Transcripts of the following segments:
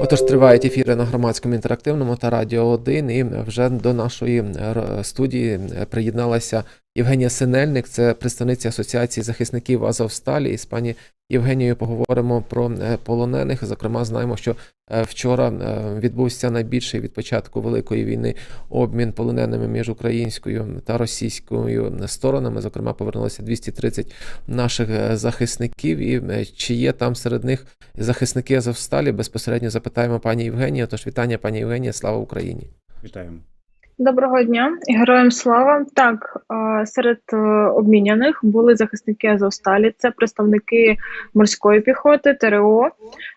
Отож, тривають ефіри на громадському інтерактивному та Радіо 1. І вже до нашої студії приєдналася Євгенія Синельник, це представниця Асоціації захисників Азовсталі. І з пані Євгенією поговоримо про е, полонених. Зокрема, знаємо, що е, вчора е, відбувся найбільший від початку великої війни обмін полоненими між українською та російською сторонами. Зокрема, повернулося 230 наших захисників. І чи є там серед них захисники Азовсталі? Безпосередньо запитаємо пані Євгенію. Тож вітання, пані Євгенія, слава Україні. Вітаємо. Доброго дня, героям слава. Так, серед е, обміняних були захисники Азовсталі, це представники морської піхоти, ТРО.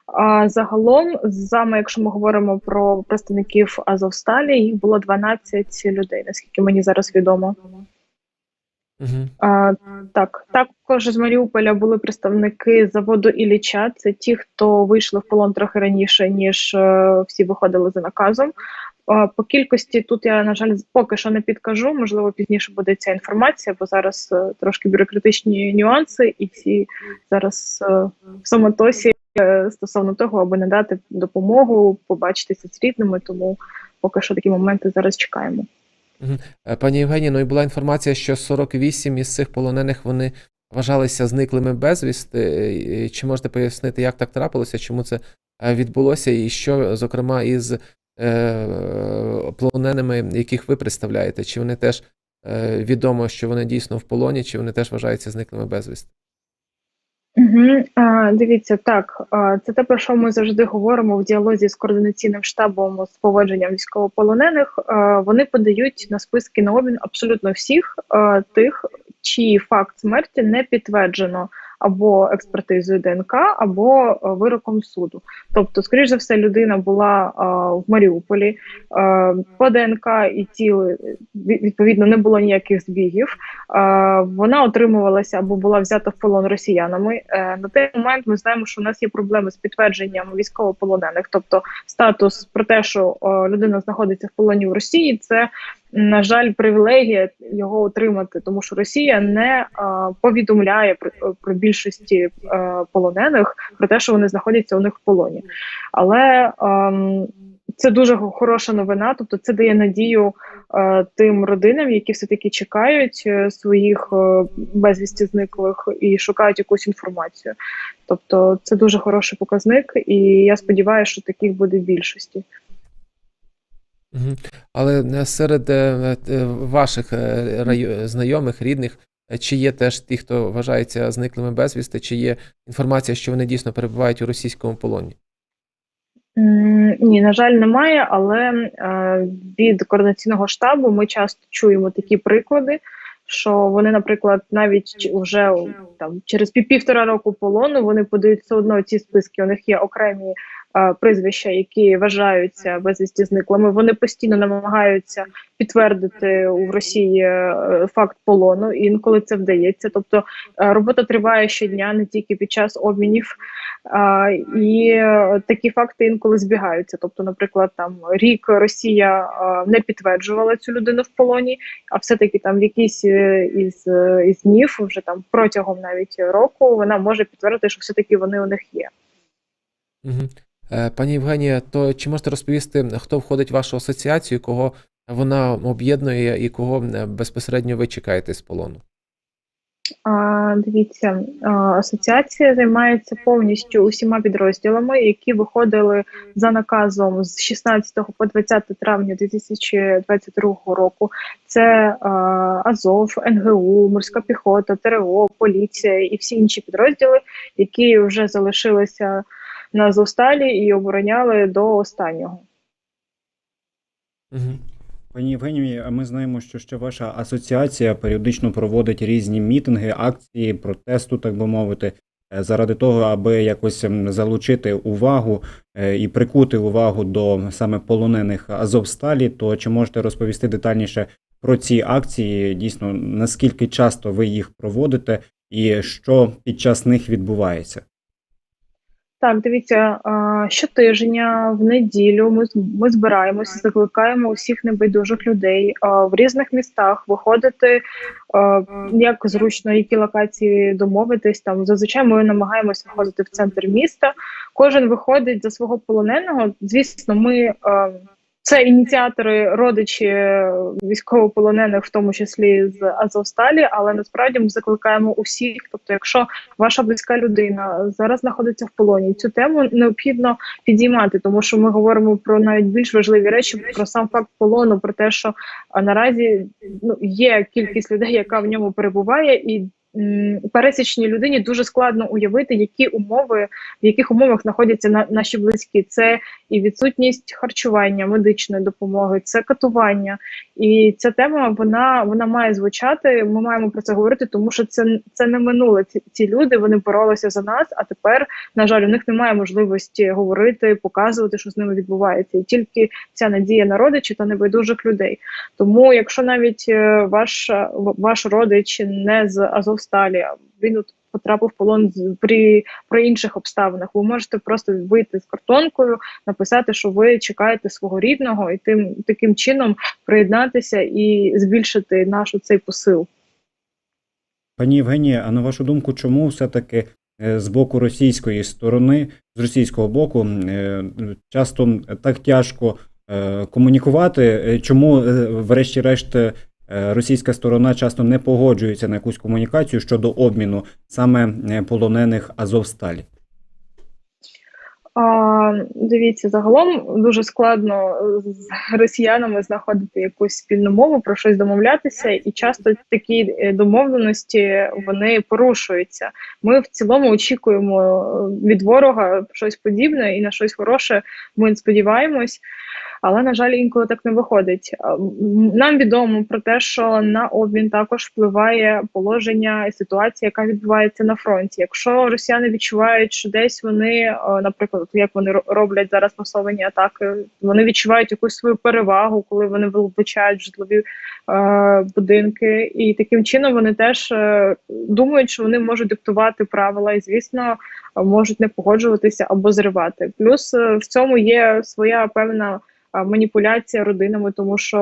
А загалом, саме якщо ми говоримо про представників Азовсталі, їх було 12 людей, наскільки мені зараз відомо. Угу. А, так, також з Маріуполя були представники заводу Ілліча. Це ті, хто вийшли в полон трохи раніше, ніж е, всі виходили за наказом. По кількості тут я, на жаль, поки що не підкажу. Можливо, пізніше буде ця інформація, бо зараз е, трошки бюрократичні нюанси, і всі зараз е, в самотосі стосовно того, аби надати допомогу, побачитися з рідними. Тому поки що такі моменти зараз чекаємо. Е, Пані Євгенія, ну і була інформація, що 48 із цих полонених вони вважалися зниклими безвісти. Е, Чи можете пояснити, як так трапилося, чому це е, відбулося, і що, зокрема, із полоненими, яких ви представляєте? Чи вони теж відомо, що вони дійсно в полоні, чи вони теж вважаються зниклими безвісти? Угу. А, дивіться, так це те, про що ми завжди говоримо в діалозі з координаційним штабом з поводженням військовополонених. Вони подають на списки на обмін абсолютно всіх тих, чиї факт смерті не підтверджено або експертизою ДНК, або вироком суду. Тобто, скоріш за все, людина була в Маріуполі по ДНК і тіли відповідно не було ніяких збігів. Е, вона отримувалася або була взята в полон росіянами. Е, На той момент ми знаємо, що у нас є проблеми з підтвердженням військовополонених, тобто статус про те, що е, людина знаходиться в полоні в Росії, це на жаль привілегія його отримати, тому що Росія не е, повідомляє про, про більшості е, полонених про те, що вони знаходяться у них в полоні. Але ем, це дуже хороша новина, тобто це дає надію е, тим родинам, які все таки чекають е, своїх е, безвісті зниклих і шукають якусь інформацію. Тобто, це дуже хороший показник, і я сподіваюся, що таких буде більшості. Але е, серед е, е, ваших знайомих, рідних, чи є теж ті, хто вважається зниклими безвісти, чи є інформація, що вони дійсно перебувають у російському полоні? Ні, на жаль, немає, але від координаційного штабу ми часто чуємо такі приклади, що вони, наприклад, навіть вже там через півтора року полону вони подають все одно ці списки. У них є окремі прізвища, які вважаються безвісті зниклими. Вони постійно намагаються підтвердити у Росії е, факт полону, і інколи це вдається. Тобто е, робота триває щодня, не тільки під час обмінів. І е, такі факти інколи збігаються. Тобто, наприклад, там рік Росія не підтверджувала цю людину в полоні, а все-таки там в якийсь е, із, е, із днів, вже там протягом навіть року, вона може підтвердити, що все-таки вони у них є. Мгм. Е, Пані Євгенія, то чи можете розповісти, хто входить в вашу асоціацію, кого вона об'єднує і кого е, безпосередньо ви чекаєте з полону? А, дивіться, асоціація займається повністю усіма підрозділами, які виходили за наказом з 16 по 20 травня 2022 року. Це а, Азов, НГУ, морська піхота, ТРО, поліція і всі інші підрозділи, які вже залишилися на Азовсталі і обороняли до останнього. Мгм. Пані Євгенії, а ми знаємо, що ще ваша асоціація періодично проводить різні мітинги, акції, протесту, так би мовити, е, заради того, аби якось залучити увагу е, і прикути увагу до саме полонених Азовсталі. То чи можете розповісти детальніше про ці акції? Дійсно, наскільки часто ви їх проводите, і що під час них відбувається? Так, дивіться, щотижня в неділю ми, ми збираємося, закликаємо усіх небайдужих людей в різних містах виходити, як зручно, які локації домовитись. Там зазвичай ми намагаємося виходити в центр міста. Кожен виходить за свого полоненого. Звісно, ми це ініціатори, родичі е, військовополонених, в тому числі з Азовсталі, але насправді ми закликаємо усіх. Тобто, якщо ваша близька людина зараз знаходиться в полоні. Цю тему необхідно підіймати, тому що ми говоримо про навіть більш важливі речі, про сам факт полону, про те, що наразі ну, є кількість людей, яка в ньому перебуває, і пересічній людині дуже складно уявити, які умови, в яких умовах знаходяться на, наші близькі. Це і відсутність харчування, медичної допомоги, це катування. І ця тема вона вона має звучати. Ми маємо про це говорити, тому що це це не минуле. Ці, ці люди вони боролися за нас. А тепер, на жаль, у них немає можливості говорити, показувати, що з ними відбувається, і тільки ця надія на родичів та небайдужих людей. Тому, якщо навіть е, ваш ваш родич не з Азовсталі, а він от потрапив в полон при, при інших обставинах, ви можете просто вийти з картонкою, написати, що ви чекаєте свого рідного, і тим таким чином приєднатися і збільшити наш цей посил. Пані Євгенія, а на вашу думку, чому все-таки е, з боку російської сторони, з російського боку, е, часто так тяжко е, комунікувати? Чому, врешті-решт, російська сторона часто не погоджується на якусь комунікацію щодо обміну саме е, полонених Азовсталі? А, дивіться, загалом дуже складно з росіянами знаходити якусь спільну мову, про щось домовлятися, і часто такі е, домовленості вони порушуються. Ми в цілому очікуємо е, від ворога щось подібне і на щось хороше. Ми сподіваємось. Але на жаль, інколи так не виходить. Нам відомо про те, що на обмін також впливає положення і ситуація, яка відбувається на фронті. Якщо росіяни відчувають, що десь вони, е, наприклад, як вони роблять зараз масовані атаки, вони відчувають якусь свою перевагу, коли вони влучають в житлові е, будинки, і таким чином вони теж е, думають, що вони можуть диктувати правила, і звісно можуть не погоджуватися або зривати. Плюс е, в цьому є своя певна маніпуляція родинами, тому що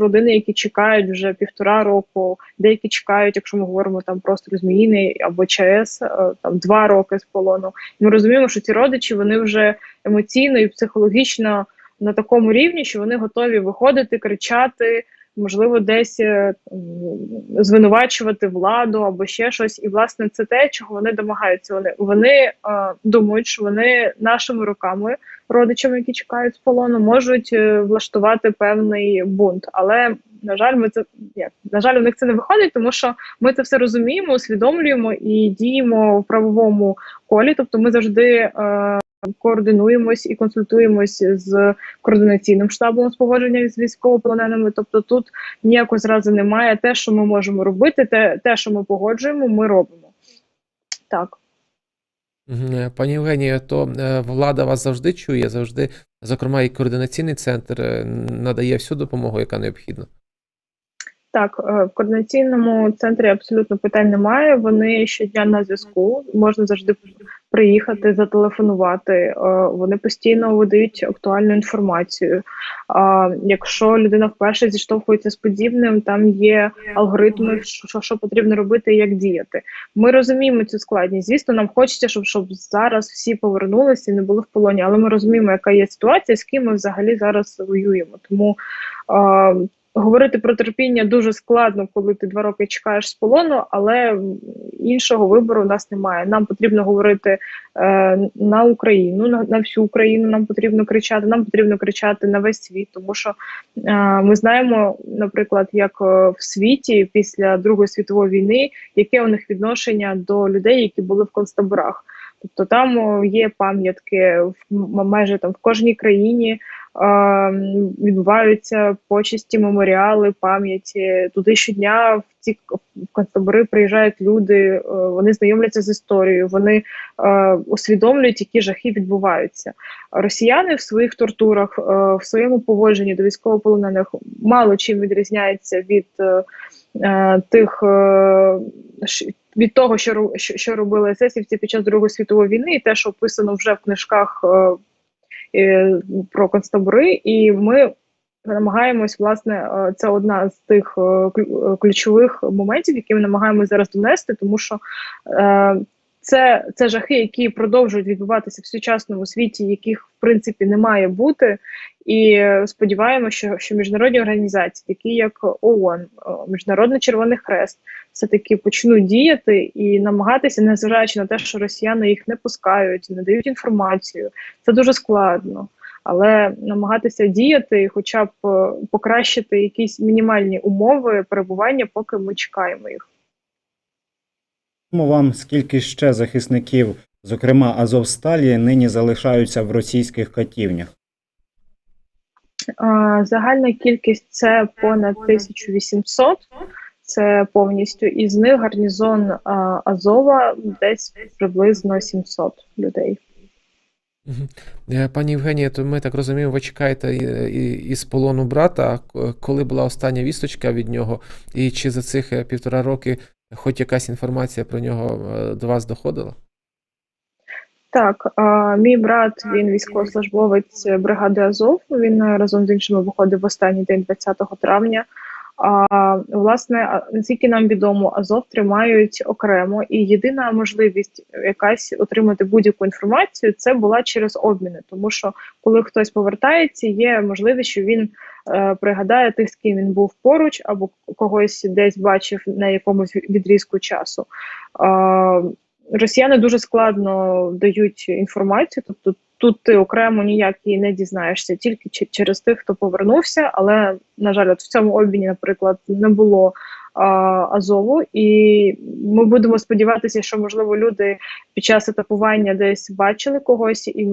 родини, які чекають вже півтора року, деякі чекають, якщо ми говоримо там просто Зміїни або ЧАЕС, е, там два роки з полону. Ми розуміємо, що ці родичі вони вже емоційно і психологічно на такому рівні, що вони готові виходити, кричати. Можливо, десь е, звинувачувати владу або ще щось, і власне це те, чого вони домагаються. Вони вони е, думають, що вони нашими руками родичами, які чекають з полону, можуть е, влаштувати певний бунт. Але на жаль, ми це як на жаль, у них це не виходить, тому що ми це все розуміємо, усвідомлюємо і діємо в правовому колі. Тобто, ми завжди е, координуємось і консультуємось з координаційним штабом з погодження з військовополоненими. Тобто, тут ніякої зрази немає. Те, що ми можемо робити, те, те, що ми погоджуємо, ми робимо. Так. Е, Пані Євгенія, то е, влада вас завжди чує, завжди, зокрема, і координаційний центр е, надає всю допомогу, яка необхідна. Так, в координаційному центрі абсолютно питань немає. Вони щодня на зв'язку. Можна завжди приїхати, зателефонувати. Е, Вони постійно видають актуальну інформацію. Якщо людина вперше зіштовхується з подібним, там є алгоритми, що, що потрібно робити і як діяти. Ми розуміємо цю складність. Звісно, нам хочеться, щоб, щоб зараз всі повернулися і не були в полоні, але ми розуміємо, яка є ситуація, з ким ми взагалі зараз воюємо. Тому е, Говорити про терпіння дуже складно, коли ти два роки чекаєш з полону, але іншого вибору у нас немає. Нам потрібно говорити е, на Україну, на, на всю Україну. Нам потрібно кричати. Нам потрібно кричати на весь світ, тому що е, ми знаємо, наприклад, як е, в світі після Другої світової війни, яке у них відношення до людей, які були в концтаборах. Тобто там є пам'ятки в майже там в кожній країні е, відбуваються почесті, меморіали, пам'яті. Туди щодня в ці концтабори приїжджають люди, е, вони знайомляться з історією, вони е, усвідомлюють, які жахи відбуваються. Росіяни в своїх тортурах, е, в своєму поводженні до військовополонених мало чим відрізняються від. тих від того, що що, робили есесівці під час Другої світової війни, і те, що описано вже в книжках про концтабори, і ми намагаємось, власне, е, це одна з тих е, е, ключових моментів, які ми намагаємось зараз донести, тому що е, це, це жахи, які продовжують відбуватися в сучасному світі, яких в принципі не має бути. І сподіваємося, що, що міжнародні організації, такі як ООН, е, Міжнародний Червоний Хрест, все таки почнуть діяти і намагатися, незважаючи на те, що росіяни їх не пускають, не дають інформацію. Це дуже складно. Але намагатися діяти, хоча б е, покращити якісь мінімальні умови перебування, поки ми чекаємо їх. Відомо вам, скільки ще захисників, зокрема Азовсталі, нині залишаються в російських катівнях? Загальна кількість це понад 1800. Це повністю із них гарнізон Азова десь приблизно 700 людей. Е, Пані Євгенія, то ми так розуміємо, ви чекаєте із полону брата. Коли була остання вісточка від нього, і чи за цих е, півтора роки хоч якась інформація про нього е, до вас доходила? Так, мій брат він військовослужбовець бригади Азов. Він е, разом з іншими виходив в останній день 20 травня. А власне, наскільки нам відомо, Азов тримають окремо, і єдина можливість якась отримати будь-яку інформацію це була через обміни. Тому що коли хтось повертається, є можливість, що він е, пригадає тих, з ким він був поруч, або когось десь бачив на якомусь відрізку часу. Е, Росіяни дуже складно дають інформацію, тобто тут ти окремо ніяк її не дізнаєшся, тільки через тих, хто повернувся. Але на жаль, от в цьому обміні, наприклад, не було Азову, і ми будемо сподіватися, що можливо люди під час етапування десь бачили когось і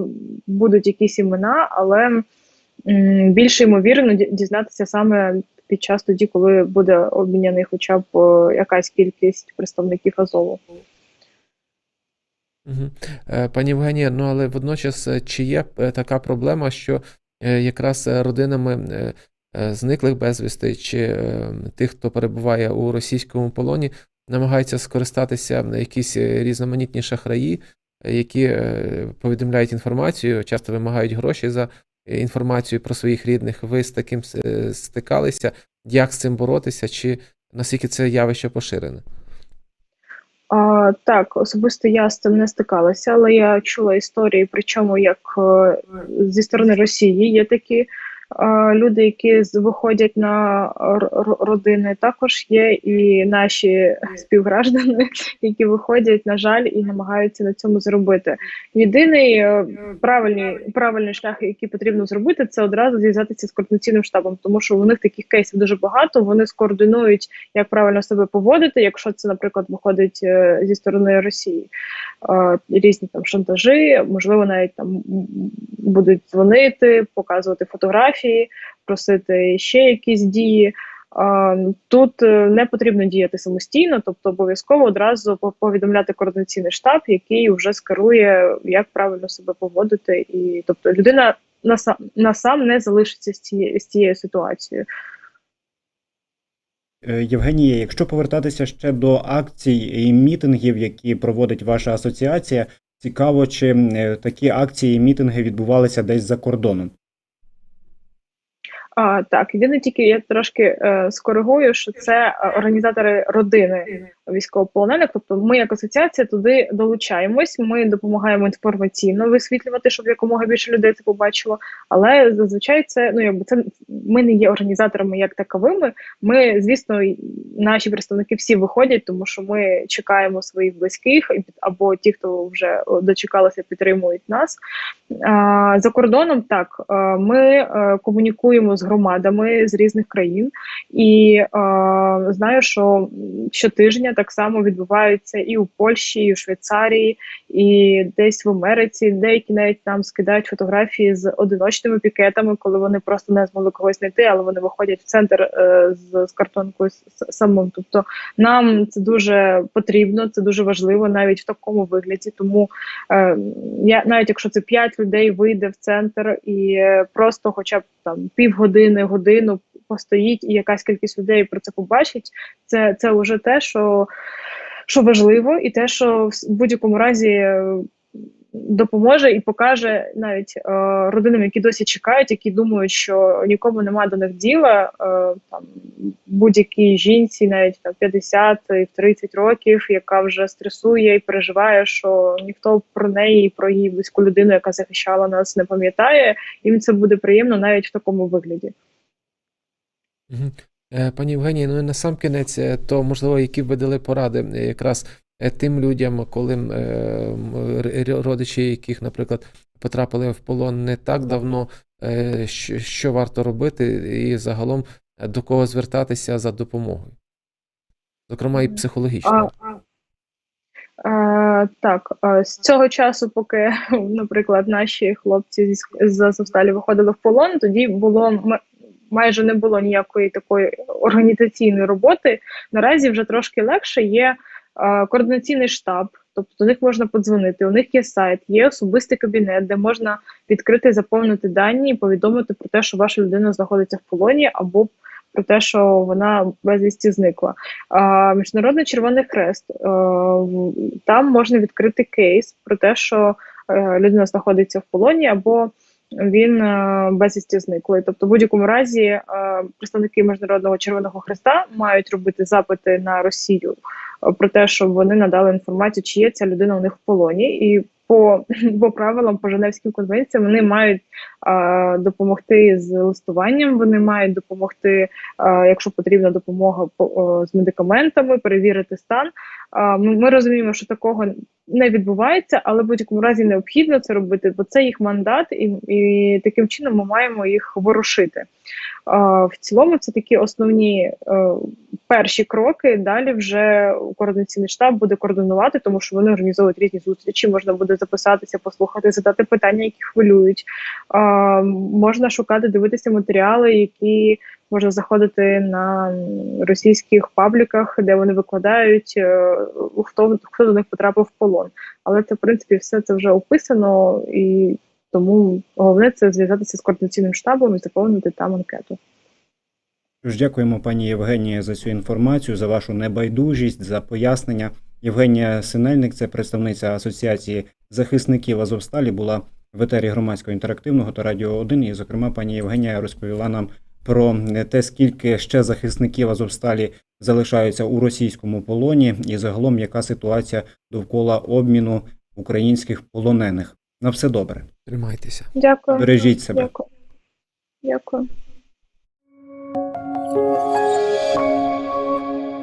будуть якісь імена, але більше ймовірно дізнатися саме під час тоді, коли буде обміняний хоча б е, якась кількість представників Азову. Е, Пані Євгенія, ну але водночас е, чи є е, така проблема, що якраз родинами зниклих безвісти чи тих, хто перебуває у російському полоні, намагаються скористатися якісь різноманітні шахраї, які повідомляють інформацію, часто вимагають гроші за інформацію про своїх рідних. Ви з таким стикалися? Як з цим боротися? Чи наскільки це явище поширене? А, так, особисто я з цим не стикалася, але я чула історії, причому як е, зі сторони Росії є такі люди, які виходять на родини. Також є і наші співграждани, які виходять, на жаль, і намагаються на цьому зробити. Єдиний е, правильний, правильний шлях, який потрібно зробити, це одразу зв'язатися з координаційним штабом, тому що у них таких кейсів дуже багато. Вони скоординують як правильно себе поводити, якщо це, наприклад, виходить е, зі сторони Росії. Е, Різні там шантажі, можливо, навіть там будуть дзвонити, показувати фотографії, просити ще якісь дії. Тут е, не потрібно діяти самостійно, тобто обов'язково одразу повідомляти координаційний штаб, який вже скерує, як правильно себе поводити, і тобто людина насам, насам не залишиться з цією з цією ситуацією. Е, Євгенія, якщо повертатися ще до акцій і мітингів, які проводить ваша асоціація, цікаво, чи е, такі акції і мітинги відбувалися десь за кордоном. А, так, єдине тільки я трошки е, скоригую, що це е, організатори родини військовополонених. Тобто, ми як асоціація туди долучаємось. Ми допомагаємо інформаційно висвітлювати, щоб якомога більше людей це побачило. Але зазвичай це ну якби це ми не є організаторами як таковими. Ми, звісно, наші представники всі виходять, тому що ми чекаємо своїх близьких або ті, хто вже дочекалися, підтримують нас. А, За кордоном так е, ми е, комунікуємо з громадами з різних країн, і е, знаю, що щотижня так само відбуваються і у Польщі, і у Швейцарії, і десь в Америці. Деякі навіть нам скидають фотографії з одиночними пікетами, коли вони просто не змогли когось знайти, але вони виходять в центр е, з, з картонкою самим. Тобто нам це дуже потрібно, це дуже важливо навіть в такому вигляді. Тому Е, я навіть якщо це 5 людей вийде в центр і просто, хоча б там півгодини, годину постоїть і якась кількість людей про це побачить. Це, це вже те, що, що важливо, і те, що в будь-якому разі. Допоможе і покаже навіть е, родинам, які досі чекають, які думають, що нікому немає до них діла. Е, там будь-якій жінці, навіть там 50 і 30 років, яка вже стресує і переживає, що ніхто про неї, і про її близьку людину, яка захищала нас, не пам'ятає. Їм це буде приємно навіть в такому вигляді. Е, Пані Євгенії, ну і на сам кінець, е, то можливо, які б ви дали поради е, якраз тим людям, коли е, родичі, яких, наприклад, потрапили в полон не так давно, е, що, варто робити, і загалом е, до кого звертатися за допомогою? Зокрема, і психологічно. Е, так, е, з цього часу, поки, наприклад, наші хлопці з Азовсталі виходили в полон, тоді було майже не було ніякої такої організаційної роботи. Наразі вже трошки легше є е, координаційний штаб, тобто до них можна подзвонити. У них є сайт, є особистий кабінет, де можна відкрити, заповнити дані і повідомити про те, що ваша людина знаходиться в полоні, або про те, що вона безвісті зникла. А, Міжнародний Червоний Хрест. е, в- Там можна відкрити кейс про те, що е, людина знаходиться в полоні або він е, безвісті зниклий. Тобто, в будь-якому разі е, представники Міжнародного Червоного Хреста мають робити запити на Росію е, про те, щоб вони надали інформацію, чи є ця людина у них в полоні, і по, по правилам по Женевським конвенціям вони мають е, допомогти з листуванням, вони мають допомогти е, якщо потрібна допомога по- е, з медикаментами, перевірити стан. Е, ми розуміємо, що такого не відбувається, але в будь-якому разі необхідно це робити, бо це їх мандат, і, і таким чином ми маємо їх ворушити. Е, В цілому, це такі основні е, перші кроки. Далі вже координаційний штаб буде координувати, тому що вони організовують різні зустрічі. Можна буде записатися, послухати, задати питання, які хвилюють. Е, Можна шукати, дивитися матеріали, які можна заходити на російських пабліках, де вони викладають, е, хто хто до них потрапив в полон. Але це в принципі все це вже описано, і тому головне це зв'язатися з координаційним штабом і заповнити там анкету. Тож дякуємо пані Євгенії за цю інформацію, за вашу небайдужість, за пояснення. Євгенія Синельник, це представниця Асоціації захисників Азовсталі, була в етері громадського інтерактивного та радіо 1. І, зокрема, пані Євгенія розповіла нам про те, скільки ще захисників Азовсталі залишаються у російському полоні, і загалом яка ситуація довкола обміну українських полонених. На все добре. Тримайтеся. Дякую. Бережіть себе. Дякую. Дякую. Música